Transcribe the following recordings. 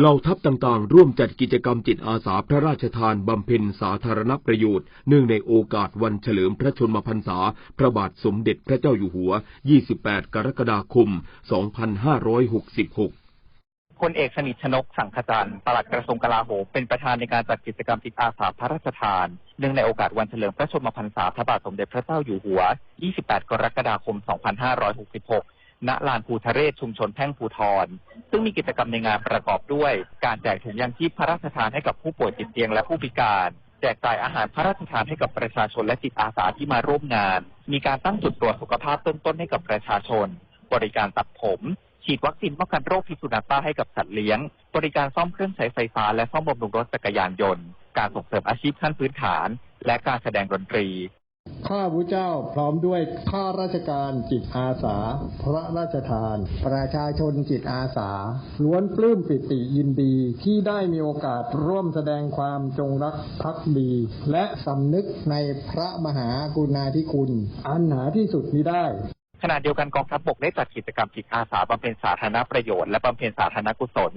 เหล่าทัพต่างๆ ร่วมจัดกิจกรรมจิตอาสาพระราชทานบำเพ็ญสาธารณประโยชน์ เนื่องในโอกาสวันเฉลิมพระชนมพรรษา พระบาทสมเด็จพระเจ้าอยู่หัว 28 กรกฎาคม 2566พลเอกสนิทชนกสังขจันทร์ปลัดกระทรวงกลาโหมเป็นประธานในการจัดกิจกรรมจิตอาสาพระราชทาน เนื่องในโอกาสวันเฉลิมพระชนมพรรษาพระบาทสมเด็จพระเจ้าอยู่หัว 28 กรกฎาคม 2566 ณลานภูทะเรศชุมชนแพ่งภูทร ซึ่งมีกิจกรรมในงานประกอบด้วย การแจกถุงยางชีพพระราชทานให้กับผู้ป่วยติดเตียงและผู้พิการ แจกจ่ายอาหารพระราชทานให้กับประชาชนและจิตอาสาที่มาร่วมงาน มีการตั้งจุดตรวจสุขภาพเบื้องต้นให้กับประชาชน บริการตัดผม ฉีดวัคซีนป้องกันโรคพิษสุนัขบ้าให้กับสัตว์เลี้ยง บริการซ่อมเครื่องใช้ไฟฟ้าและซ่อมบำรุงรถจักรยานยนต์ การส่งเสริมอาชีพขั้นพื้นฐาน และการแสดงดนตรี ข้าพเจ้าพร้อมด้วยข้าราชการจิตอาสา พระราชทาน ประชาชนจิตอาสา ล้วนปลื้มปิติยินดีที่ได้มีโอกาสร่วมแสดงความจงรักภักดี และสำนึกในพระมหากรุณาธิคุณ อันหาที่สุดมิได้ขณะเดียวกันกองทัพบกได้จัดกิจกรรมจิตอาสาบำเพ็ญสาธารณประโยชน์และบำเพ็ญสาธารณกุศล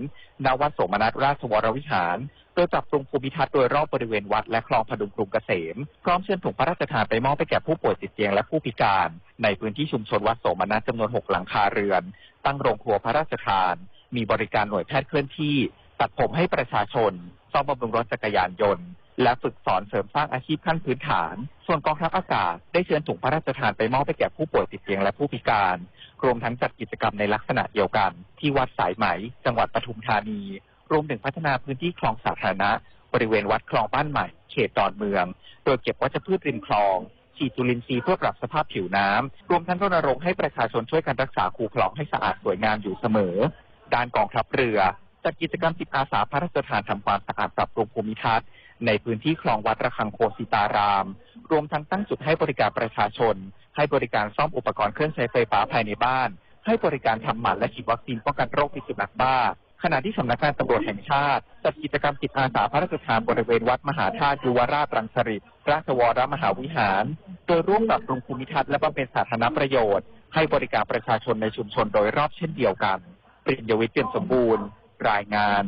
ณวัดสมนัสราชวรวิหาร โดยปรับปรุงภูมิทัศน์โดยรอบบริเวณวัดและคลองพดุงกรุงเกษม พร้อมเชิญถุงพระราชทานไปมอบไปแก่ผู้ป่วยติดเตียงและผู้พิการ ในพื้นที่ชุมชนวัดโสมนัสจำนวน 6 หลังคาเรือน ตั้งโรงครัวพระราชทาน มีบริการหน่วยแพทย์เคลื่อนที่ ตัดผมให้ประชาชน ซ่อมบำรุงรถจักรยานยนต์ และฝึกสอนเสริมสร้างอาชีพขั้นพื้นฐาน ส่วนกองทัพอากาศได้เชิญถุงพระราชทานไปมอบไปแก่ผู้ป่วยติดเตียงและผู้พิการ รวมทั้งจัดกิจกรรมในลักษณะเดียวกัน ที่วัดสายไหม จังหวัดปทุมธานี รวมถึงพัฒนาพื้นที่คลองสาธารณะ บริเวณวัดคลองบ้านใหม่ เขตดอนเมือง โดยเก็บวัชพืชริมคลองฉีดจุลินทรีย์เพื่อปรับสภาพผิวน้ำรวมทั้งรณรงค์ให้ประชาชนช่วยกันรักษาคูคลองให้สะอาดสวยงามอยู่เสมอ ด้านกองทัพเรือจัดกิจกรรมจิตอาสาพระราชทานทำความสะอาดปรับปรุงภูมิทัศน์ในพื้นที่คลองวัดระฆังโคสิตาราม รวมทั้งตั้งจุดให้บริการประชาชน ให้บริการซ่อมอุปกรณ์เครื่องใช้ไฟฟ้าภายในบ้าน ให้บริการทำหมันและฉีดวัคซีนป้องกันโรคพิษสุนัขบ้า ขณะที่สำนักงานตำรวจแห่งชาติจัดกิจกรรมจิตอาสาพระราชทานบริเวณวัดมหาธาตุยุวราชรังสฤษราชวรมหาวิหาร โดยร่วมปรับปรุงภูมิทัศน์และบำเพ็ญสาธารณประโยชน์ ให้บริการประชาชนในชุมชนโดยรอบเช่นเดียวกันปริญญวิทย์เปี่ยมสมบูรณ์ รายงาน